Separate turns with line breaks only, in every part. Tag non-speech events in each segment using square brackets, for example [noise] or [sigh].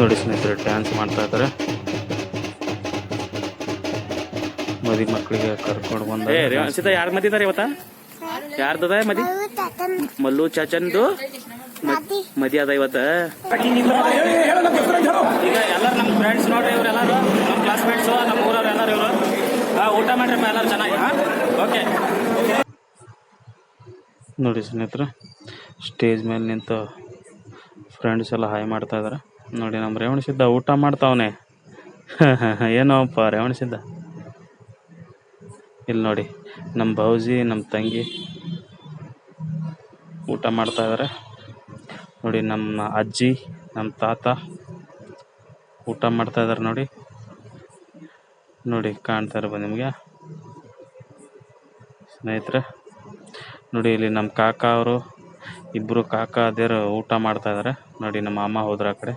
ನೋಡಿ ಸ್ನೇಹಿತರೆ ಡ್ಯಾನ್ಸ್ ಮಾಡ್ತಾ ಇದ್ದಾರೆ. ಮದಿ ಮಕ್ಕಳಿಗೆ ಕರ್ಕೊಂಡು ಬಂದ
ಅನ್ಸಿತ ಯಾರ ಮದಿ ಮದಿದ್ದಾರೆ ಇವತ್ತ? ಯಾರ್ದದ ಮದಿ? ಮಲ್ಲು ಚಾಚಂದು ಮದಿ ಅದ ಇವತ್ತ. ಈಗ ಎಲ್ಲರೂ ನಮ್ಮ ಫ್ರೆಂಡ್ಸ್ ನೋಡ್ರಿ ಇವ್ರು ಎಲ್ಲರೂ ನಮ್ಮ ಕ್ಲಾಸ್ಮೇಟ್ಸ್ ನಮ್ಮ ಊರವ್ರು ಎಲ್ಲರೂ ಇವರು. ಊಟ ಮಾಡ್ರಿ ಎಲ್ಲರೂ ಚೆನ್ನಾಗಿ ಓಕೆ.
ನೋಡಿ ಸ್ನೇಹಿತರೆ ಸ್ಟೇಜ್ ಮೇಲೆ ನಿಂತು ಫ್ರೆಂಡ್ಸ್ ಎಲ್ಲ ಹಾಯ್ ಮಾಡ್ತಾ ಇದ್ದಾರೆ. ನೋಡಿ ನಮ್ಮ ರೇವಣ ಸಿದ್ಧ ಊಟ ಮಾಡ್ತಾವನೆ. [laughs] ಏನೋಪ್ಪ ರೇವಣ ಸಿದ್ಧ. ಇಲ್ಲಿ ನೋಡಿ ನಮ್ಮ ಭೌಜಿ ನಮ್ಮ ತಂಗಿ ಊಟ ಮಾಡ್ತಾ ಇದ್ದಾರೆ ನೋಡಿ ನಮ್ಮ ಅಜ್ಜಿ, ನಮ್ಮ ತಾತ ಊಟ ಮಾಡ್ತಾ ಇದ್ದಾರೆ ನೋಡಿ. ನೋಡಿ ಕಾಣ್ತಾ ಇರ್ಬೋದು ನಿಮಗೆ. ಸ್ನೇಹಿತರೆ, ನೋಡಿ ಇಲ್ಲಿ ನಮ್ಮ ಕಾಕ ಅವರು ಇಬ್ಬರು ಕಾಕ ಅದೇರು ಊಟ ಮಾಡ್ತಾ ಇದ್ದಾರೆ ನೋಡಿ ನಮ್ಮ ಅಮ್ಮ ಹೋದ್ರ ಆ ಕಡೆ.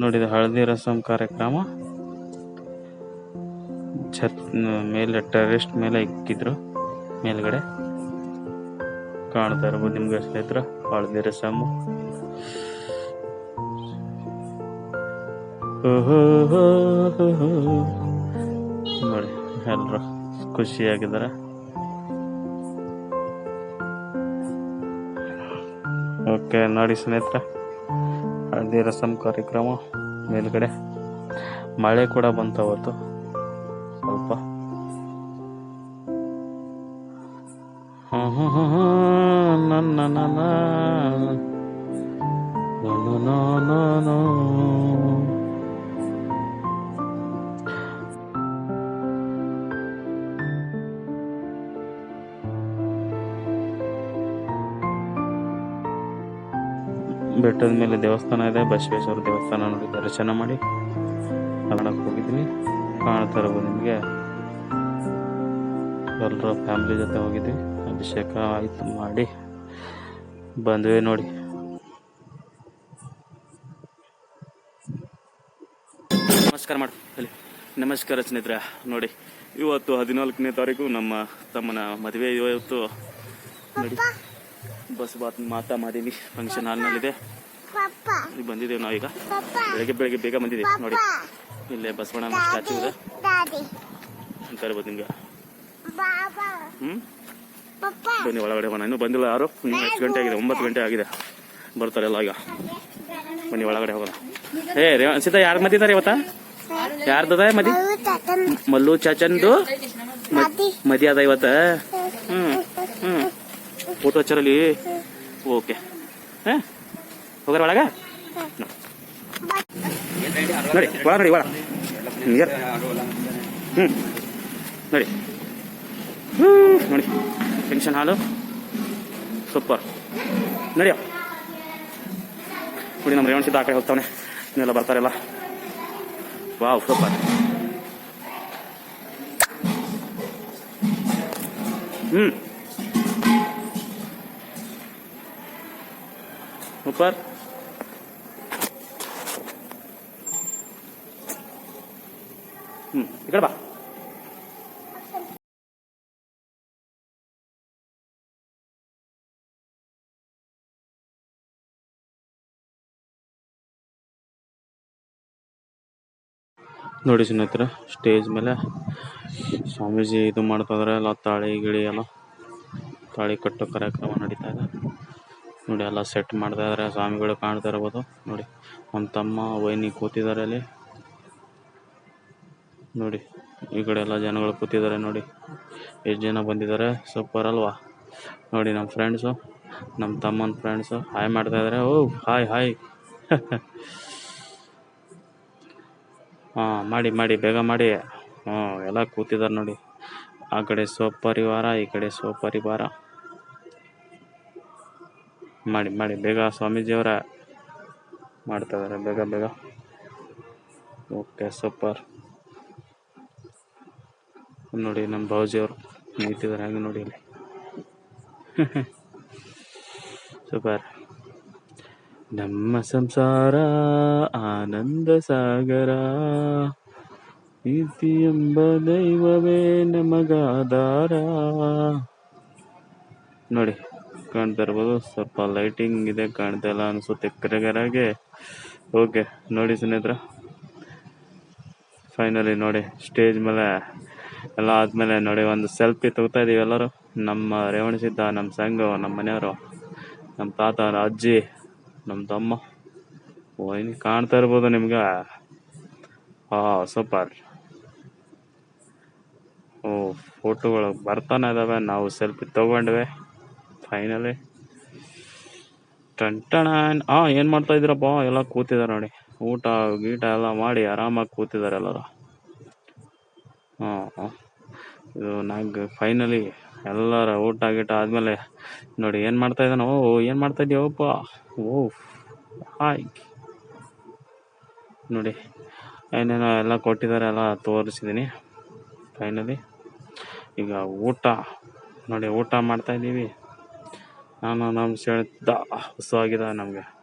ನೋಡಿ ಇದು ಹಳದಿ ರಸಂ ಕಾರ್ಯಕ್ರಮ. ಛತ್, ಮೇಲೆ ಟೆರೆಸ್ಟ್ ಮೇಲೆ ಇಕ್ಕಿದ್ರು ಮೇಲ್ಗಡೆ. ಕಾಣ್ತಾ ಇರ್ಬೋದು ನಿಮ್ಗೆ ಸ್ನೇಹಿತರ ಹಳದಿ ರಸಮ್. ನೋಡಿ ಎಲ್ಲರೂ ಖುಷಿಯಾಗಿದ್ದಾರೆ. ಓಕೆ, ನೋಡಿ ಸ್ನೇಹಿತರೆ. ಹಳದಿ ರಸಂ ಕಾರ್ಯಕ್ರಮ ಮೇಲ್ಗಡೆ ಮಳೆ ಕೂಡ ಬಂತು ಅವತ್ತು ನನ್ನ ನನ್ನ ಬೆಟ್ಟದ ಮೇಲೆ ದೇವಸ್ಥಾನ ಇದೆ. ಬಸವೇಶ್ವರ ದೇವಸ್ಥಾನ ನೋಡಿ ದರ್ಶನ ಮಾಡಿ. ಕಾಣಕ್ಕೆ ಹೋಗಿದ್ವಿ ಕಾಣ್ತಾ ಇರ್ಬೋದು ನಿಮಗೆ. ಎಲ್ಲರೂ ಫ್ಯಾಮಿಲಿ ಜೊತೆ ಹೋಗಿದ್ವಿ. ಅಭಿಷೇಕ ಆಯಿತು ಮಾಡಿ. ಬಂದ್ವಿ ನೋಡಿ.
ನಮಸ್ಕಾರ ಮಾಡಿ ನಮಸ್ಕಾರ ಸ್ನೇಹಿತರೆ. ನೋಡಿ ಇವತ್ತು ಹದಿನಾಲ್ಕನೇ ತಾರೀಕು ನಮ್ಮ ತಮ್ಮನ ಮದುವೆ ಇವತ್ತು. ನೋಡಿ ಬಸ್ ಬಾತ್ ಮಾತಾ ಮಾದೇವಿ ಫಂಕ್ಷನ್ ಹಾಲ್ನಲ್ಲಿದೆ ಇಲ್ಲಿ ಬಂದಿದ್ದೇವೆ ನಾವೀಗ. ಬೆಳಗ್ಗೆ ಬೆಳಗ್ಗೆ ಬೇಗ ಬಂದಿದ್ದೀವಿ. ನೋಡಿ. ಇಲ್ಲೇ ಬಸವಣ್ಣ ಸ್ಟ್ಯಾಚು ಇದೆ. ಅಂತ ನಿಮ್ಗೆ. ಹ್ಮ್? ಬನ್ನಿ ಒಳಗಡೆ ಬಣ್ಣ ಇನ್ನೂ ಬಂದಿಲ್ಲ ಯಾರು? ಇನ್ನು ಎಷ್ಟು ಗಂಟೆ ಆಗಿದೆ. ಒಂಬತ್ತು ಗಂಟೆ ಆಗಿದೆ. ಬರ್ತಾರೆ ಎಲ್ಲ ಈಗ. ಬನ್ನಿ ಒಳಗಡೆ ಹೋಗೋಣ. ಏ ರೇ ಸೀತಾ ಯಾರು ಮದಿದ್ದಾರೆ ಇವತ್ತ? ಯಾರ್ದದ ಮದಿ? ಮಲ್ಲು ಚಾಚಂದು. ಮದಿ ಅದ ಇವತ್ತ. ಫೋಟೋ ಹಚ್ಚರಲ್ಲಿ ಓಕೆ ಹಾಂ? ಹೋಗಾರ ಒಳಗ. ನೋಡಿ ಒಳ ನೋಡಿ ಒಳ ಹ್ಞೂ ನೋಡಿ. ಹ್ಞೂ ನೋಡಿ. Function hall. ಸೂಪರ್ ನಡಿಯ. ನೋಡಿ, ನಮ್ಮ ರೇವಣ ಸಿದ್ಧ ಆ ಕಡೆ ಹೋಗ್ತಾವನೆ. ಇನ್ನೆಲ್ಲ ಬರ್ತಾರೆಲ್ಲ ವಾವ್ ಸೂಪರ್ ಹ್ಮ್. ಸೂಪರ್ ಬಾ
ನೋಡಿ ಸ್ನೇಹಿತರೆ ಸ್ಟೇಜ್ ಮೇಲೆ ಸ್ವಾಮೀಜಿ ಇದು ಮಾಡ್ತಾ ಇದಾರೆ, ಎಲ್ಲ ತಾಳಿ ಗಿಳಿ ಎಲ್ಲ ತಾಳಿ ಕಟ್ಟೋ ಕಾರ್ಯಕ್ರಮ ನಡೀತಾ ಇದೆ. ನೋಡಿ, ಎಲ್ಲ ಸೆಟ್ ಮಾಡ್ತಾ ಇದಾರೆ, ಸ್ವಾಮಿಗಳು ಕಾಣ್ತಾ ಇರಬಹುದು ನೋಡಿ, ನಮ್ಮ ತಮ್ಮ ವೈನಿ ಕೂತಿದ್ದಾರೆ ಅಲ್ಲಿ. ನೋಡಿ, ಈ ಕಡೆ ಎಲ್ಲ ಜನಗಳು ಕೂತಿದ್ದಾರೆ ನೋಡಿ. ಎಷ್ಟು ಜನ ಬಂದಿದ್ದಾರೆ? ಸೂಪರ್ ಅಲ್ವಾ? ನೋಡಿ, ನಮ್ಮ ಫ್ರೆಂಡ್ಸು ನಮ್ಮ ತಮ್ಮನ ಫ್ರೆಂಡ್ಸು ಹಾಯ್ ಮಾಡ್ತಾ ಇದ್ದಾರೆ ಓ ಹಾಯ್ ಹಾಯ್ [laughs] ಹಾ, ಮಾಡಿ ಮಾಡಿ, ಬೇಗ ಮಾಡಿ. ಹ್ಞೂ ಎಲ್ಲ ಕೂತಿದ್ದಾರೆ ನೋಡಿ. ಆ ಕಡೆ ಸೋಪ್ ಪರಿವಾರ ಈ ಕಡೆ ಸೋಪ್ ಪರಿವಾರ ಮಾಡಿ ಮಾಡಿ. ಬೇಗ ಸ್ವಾಮೀಜಿಯವರ ಮಾಡ್ತಾ ಇದ್ದಾರೆ ಬೇಗ ಬೇಗ. ಓಕೆ ಸೂಪರ್ ನೋಡಿ, ನಮ್ಮ ಭಾವಜಿಯವರು ನಿಂತಿದ್ದಾರೆ. ಹಾಗೆ ನೋಡಿ ಇಲ್ಲಿ. [laughs] ಸೂಪರ್ ನಮ್ಮ ಸಂಸಾರ ಆನಂದ ಸಾಗರ ಪ್ರೀತಿ ಎಂಬ ದೈವವೇ ನಮಗಾಧಾರ. ನೋಡಿ. ಕಾಣ್ತಾ ಇರ್ಬೋದು. ಸ್ವಲ್ಪ ಲೈಟಿಂಗ್ ಇದೆ ಕಾಣ್ತಾ ಇಲ್ಲ ಅನ್ಸುತ್ತೆ ಕರೆಗರಾಗಿ. ಓಕೆ ನೋಡಿ ಸ್ನೇಹಿತರ. ಫೈನಲಿ ನೋಡಿ ಸ್ಟೇಜ್ ಮೇಲೆ ಎಲ್ಲ ಆದಮೇಲೆ ನೋಡಿ, ಒಂದು ಸೆಲ್ಫಿ ತಗೋತಾ ಇದೀವಿ ಎಲ್ಲರೂ. ನಮ್ಮ ರೇವಣಸಿದ್ದ ನಮ್ಮ ಸಂಘ ನಮ್ಮ ಮನೆಯವರು, ನಮ್ಮ ತಾತ ಅಜ್ಜಿ, ನಮ್ಮ ತಮ್ಮ. ಓ ಇನ್ನು ಕಾಣ್ತಾ ಇರ್ಬೋದು ನಿಮ್ಗೆ. ಹಾ ಸೂಪರ್ ಓ ಫೋಟೋಗಳು ಬರ್ತಾನೆ ಇದಾವೆ. ನಾವು ಸೆಲ್ಫಿ ತಗೊಂಡ್ವಿ. ಫೈನಲಿ ಟಂಟಣ ಆ, ಏನು ಮಾಡ್ತಾ ಇದ್ದೀರಪ್ಪ? ಎಲ್ಲ ಕೂತಿದ್ದಾರೆ ನೋಡಿ. ಊಟ, ಗೀಟ ಎಲ್ಲ ಮಾಡಿ ಆರಾಮಾಗಿ ಕೂತಿದ್ದಾರೆ ಎಲ್ಲರೂ. ಹಾಂ ಇದು ನಾಗ ಫೈನಲಿ ಎಲ್ಲರ ಊಟ, ಗೀಟ ಆದಮೇಲೆ ನೋಡಿ ಏನು ಮಾಡ್ತಾ ಇದ್ದಾನೆ? ಓ, ಏನು ಮಾಡ್ತಾ ಇದೀವಪ್ಪ ಓ ಹಾಯ್. ನೋಡಿ, ಏನೇನೋ ಎಲ್ಲ ಕೊಟ್ಟಿದ್ದಾರೆ, ಎಲ್ಲ ತೋರಿಸಿದ್ದೀನಿ ಫೈನಲಿ ಈಗ ಊಟ. ನೋಡಿ, ಊಟ ಮಾಡ್ತಾ ಇದ್ದೀವಿ. ನಾನು ನಮ್ಮ ಸೆಳೆದ ಹಸುವಾಗಿದೆ ನಮಗೆ.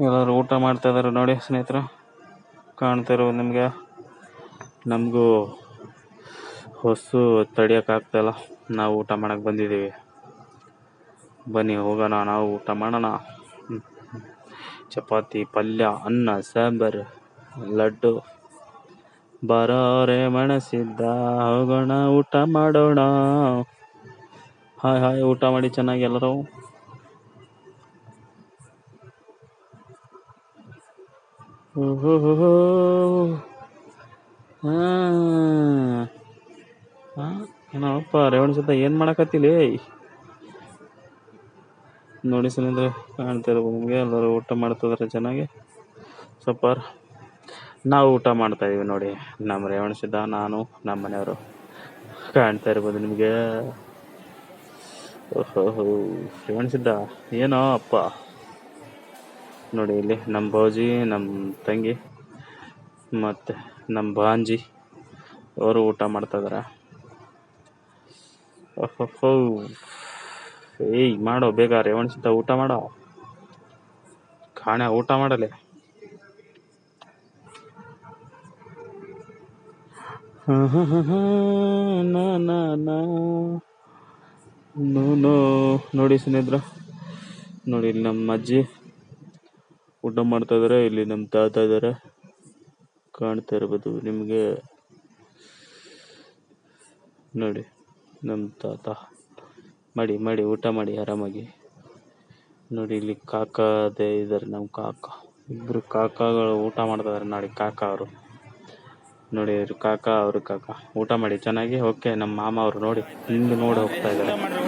ಎಲ್ಲರೂ ಊಟ ಮಾಡ್ತಾ ಇದ್ದಾರೆ ನೋಡಿ ಸ್ನೇಹಿತರು. ಕಾಣ್ತಾ ಇರೋದು ನಿಮಗೆ. ನಮಗೂ ಹೊಸು ತಡಿಯೋಕ್ಕಾಗ್ತಾಯಿಲ್ಲ ನಾವು ಊಟ ಮಾಡಕ್ಕೆ ಬಂದಿದ್ದೀವಿ. ಬನ್ನಿ, ಹೋಗೋಣ, ನಾವು ಊಟ ಮಾಡೋಣ. ಚಪಾತಿ, ಪಲ್ಯ, ಅನ್ನ, ಸಾಂಬಾರು, ಲಡ್ಡು. ಬರೋರೆ ಮಣಸಿದ್ದ ಹೋಗೋಣ, ಊಟ ಮಾಡೋಣ. ಹಾಯ್ ಹಾಯ್, ಊಟ ಮಾಡಿ ಚೆನ್ನಾಗಿ ಎಲ್ಲರೂ. ಏನಪ್ಪ ರೇವಣ ಸುತ್ತ ಏನು ಮಾಡಕತ್ತಿಲಿ ನೋಡಿ ಸ್ನೇಹಿತರೆ ಕಾಣ್ತಾ ಇರ್ಬೋದು ನಿಮಗೆ, ಎಲ್ಲರೂ ಊಟ ಮಾಡ್ತಿದಾರೆ ಚೆನ್ನಾಗಿ. ಸ್ವಲ್ಪ ನಾವು ಊಟ ಮಾಡ್ತಾ ಇದೀವಿ ನೋಡಿ, ನಮ್ಮ ರೇವಣ ಸಿದ್ಧ ನಾನು, ನಮ್ಮ ಮನೆಯವರು ಕಾಣ್ತಾ ಇರ್ಬೋದು ನಿಮಗೆ. ಓಹೋ ಸಿದ್ಧ ಏನೋ ಅಪ್ಪ. ನೋಡಿ ಇಲ್ಲಿ ನಮ್ಮ ಭೌಜಿ ನಮ್ಮ ತಂಗಿ, ಮತ್ತು ನಮ್ಮ ಬಾಂಜಿ ಅವರು ಊಟ ಮಾಡ್ತಾ ಇದಾರೆ. ಓಹೋ ಏಯ್, ಮಾಡೋ, ಬೇಗ ರೇವಣ್ ಸಿದ್ಧ ಊಟ ಮಾಡೋ. ಕಾಣೆ ಊಟ ಮಾಡಲೆ. ಹಾಂ, ನಾ ನಾ, ನೋ. ನೋ ನೋಡಿ ಸ್ನೇಹಿತರ. ನೋಡಿ ಇಲ್ಲಿ ನಮ್ಮ ಅಜ್ಜಿ ಊಟ ಮಾಡ್ತಾ ಇದಾರೆ. ಇಲ್ಲಿ ನಮ್ಮ ತಾತ ಇದಾರೆ. ಕಾಣ್ತಾ ಇರ್ಬೋದು ನಿಮಗೆ. ನೋಡಿ, ನಮ್ಮ ತಾತ. ಮಾಡಿ ಮಾಡಿ, ಊಟ ಮಾಡಿ ಆರಾಮಾಗಿ. ನೋಡಿ ಇಲ್ಲಿ ಕಾಕ ಅದೇ ಇದಾರೆ ನಮ್ಮ ಕಾಕ. ಇಬ್ರು ಕಾಕಗಳು ಊಟ ಮಾಡ್ತಾ ಇದಾರೆ. ನೋಡಿ ಕಾಕ ಅವರು. ನೋಡಿ ಇವ್ರು ಕಾಕ, ಅವ್ರ ಕಾಕ. ಊಟ ಮಾಡಿ ಚೆನ್ನಾಗಿ. ಓಕೆ, ನಮ್ಮ ಮಾಮ ಅವರು ನೋಡಿ. ಹಿಂದೆ ನೋಡಿ ಹೋಗ್ತಾ ಇದ್ದಾರೆ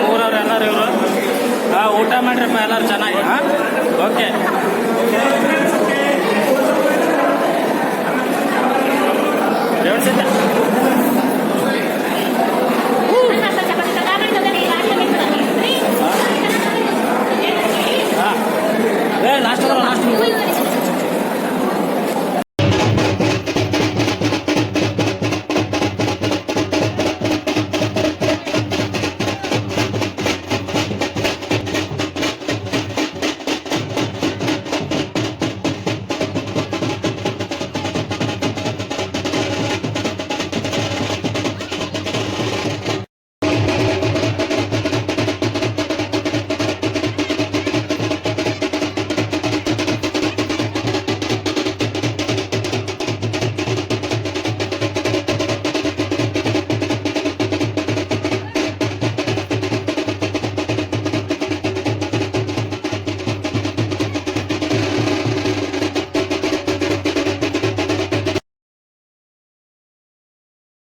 ಊಟ ಮಾಡ್ರಪ್ಪ ಎಲ್ಲರೂ ಚೆನ್ನಾಗಿ ಹಾಂ? ಓಕೆ